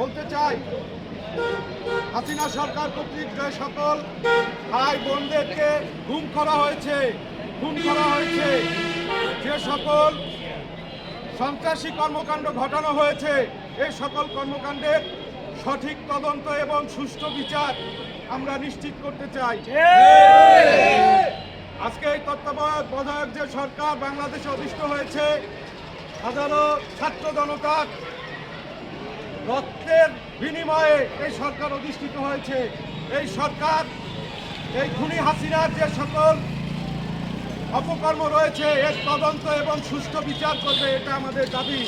বলতে চাই, হাসিনা সরকার কর্তৃক যে সকল ভাই বোনদেরকে গুম করা হয়েছে, খুন করা হয়েছে, যে সকল সন্ত্রাসী কর্মকাণ্ড ঘটানো হয়েছে, এই সকল কর্মকাণ্ডের সঠিক তদন্ত এবং সুষ্ঠু বিচার আমরা নিশ্চিত করতে চাই। আজকে এই তত্ত্বাবধায়ক বধায়ক যে সরকার বাংলাদেশে অধিষ্ঠ হয়েছে, হাজারো ছাত্র জনতার রক্তের বিনিময়ে এই সরকার অধিষ্ঠিত হয়েছে। এই সরকার, এই খুনি হাসিনার যে সকল অপকর্ম রয়েছে, এর তদন্ত এবং সুষ্ঠু বিচার করবে, এটা আমাদের দাবি।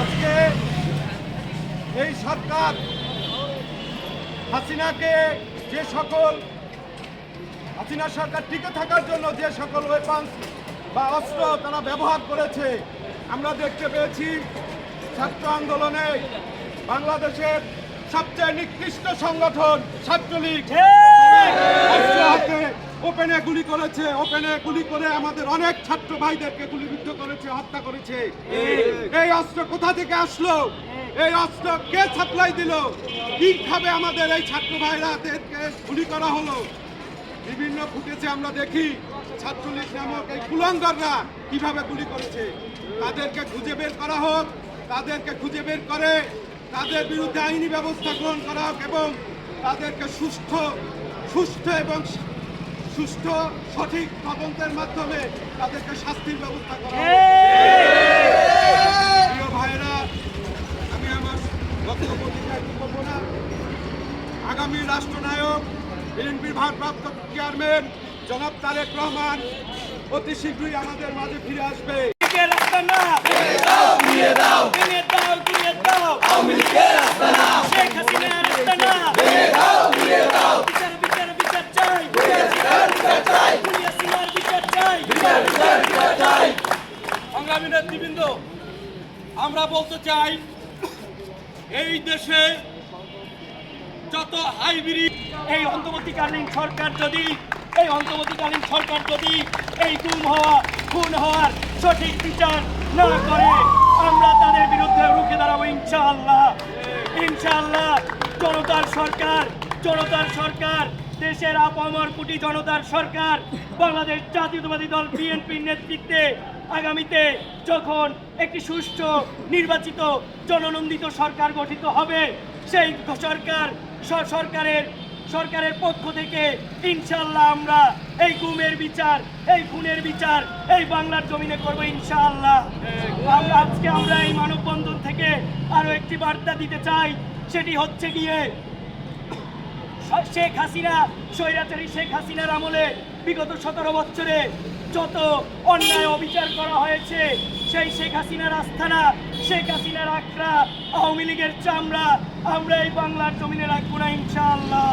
আজকে এই সরকার হাসিনাকে যে সকল, হাসিনা সরকার টিকে থাকার জন্য যে সকল ওয়েপন্স বা অস্ত্র তারা ব্যবহার করেছে, আমরা দেখতে পেয়েছি ছাত্র আন্দোলনে বাংলাদেশের সবচেয়ে নিকৃষ্ট সংগঠন ছাত্রলীগ। ওপেনে গুলি করেছে ওপেনে গুলি করে আমাদের অনেক ছাত্র ভাইদেরকে গুলিবিদ্ধ করেছে হত্যা করেছে। এই অস্ত্র কোথা থেকে আসলো? এই অস্ত্র কে সাপ্লাই দিল? কীভাবে আমাদের এই ছাত্র ভাইরাদেরকে গুলি করা হলো? বিভিন্ন ফুটেজে আমরা দেখি ছাত্রলীগ নামক এই কুলঙ্গররা কীভাবে গুলি করেছে। তাদেরকে খুঁজে বের করা হোক। তাদেরকে খুঁজে বের করে তাদের বিরুদ্ধে আইনি ব্যবস্থা গ্রহণ করা হোক এবং তাদেরকে সুস্থ সুস্থ এবং সুস্থ সঠিক তদন্তের মাধ্যমে তাদেরকে শাস্তির ব্যবস্থা করা হোক। প্রিয় ভাইরা আমি আমার বক্তব্য করব না। আগামী রাষ্ট্রনায়ক বিএনপির ভারপ্রাপ্ত চেয়ারম্যান জনাব তারেক রহমান অতি শীঘ্রই আমাদের মাঝে ফিরে আসবে লীগের আস্তানা ভেঙে দাও ঘুরিয়ে দাও ভেঙে দাও ঘুরিয়ে দাও আওয়ামী লীগের আস্তানা শেখ হাসিনার আস্তানা ভেঙে দাও ঘুরিয়ে দাও বিচার বিচার বিচার চাই বিচার বিচার চাই খুনি হাসিনার বিচার চাই বিচার বিচার বিচার চাই সংগ্রামী নেতৃবৃন্দ, আমরা বলতে চাই, এই দেশে যত হাইব্রিড, এই অন্তর্বর্তীকালীন সরকার যদি, এই অন্তর্বর্তীকালীন সরকার যদি এই গুম হওয়া, খুন হওয়ার সঠিক বিচার না করে, আমরা তাদের বিরুদ্ধে রুখে দাঁড়াবো ইনশাআল্লাহ। ইনশাআল্লাহ, জনতার সরকার জনতার সরকার, দেশের আপামর কোটি জনতার সরকার, বাংলাদেশ জাতীয়তাবাদী দল, বিএনপির নেতৃত্বে আগামীতে যখন একটি সুষ্ঠু নির্বাচিত জননন্দিত সরকার গঠিত হবে, সেই সরকার সরকারের সরকারের পক্ষ থেকে ইনশাল্লাহ আমরা এই গুমের বিচার, এই খুনের বিচার, এই বাংলার জমিনে করব ইনশাআল্লাহ। আজকে আমরা এই মানববন্ধন থেকে আরও একটি বার্তা দিতে চাই, সেটি হচ্ছে গিয়ে শেখ হাসিনা, স্বৈরাচারী শেখ হাসিনার আমলে বিগত সতেরো বছরে যত অন্যায় অবিচার করা হয়েছে, সেই শেখ হাসিনার আস্থানা, শেখ হাসিনার আখড়া, আওয়ামী লীগের চামড়া, আমরা এই বাংলার জমিনে রাখব না ইনশাআল্লাহ।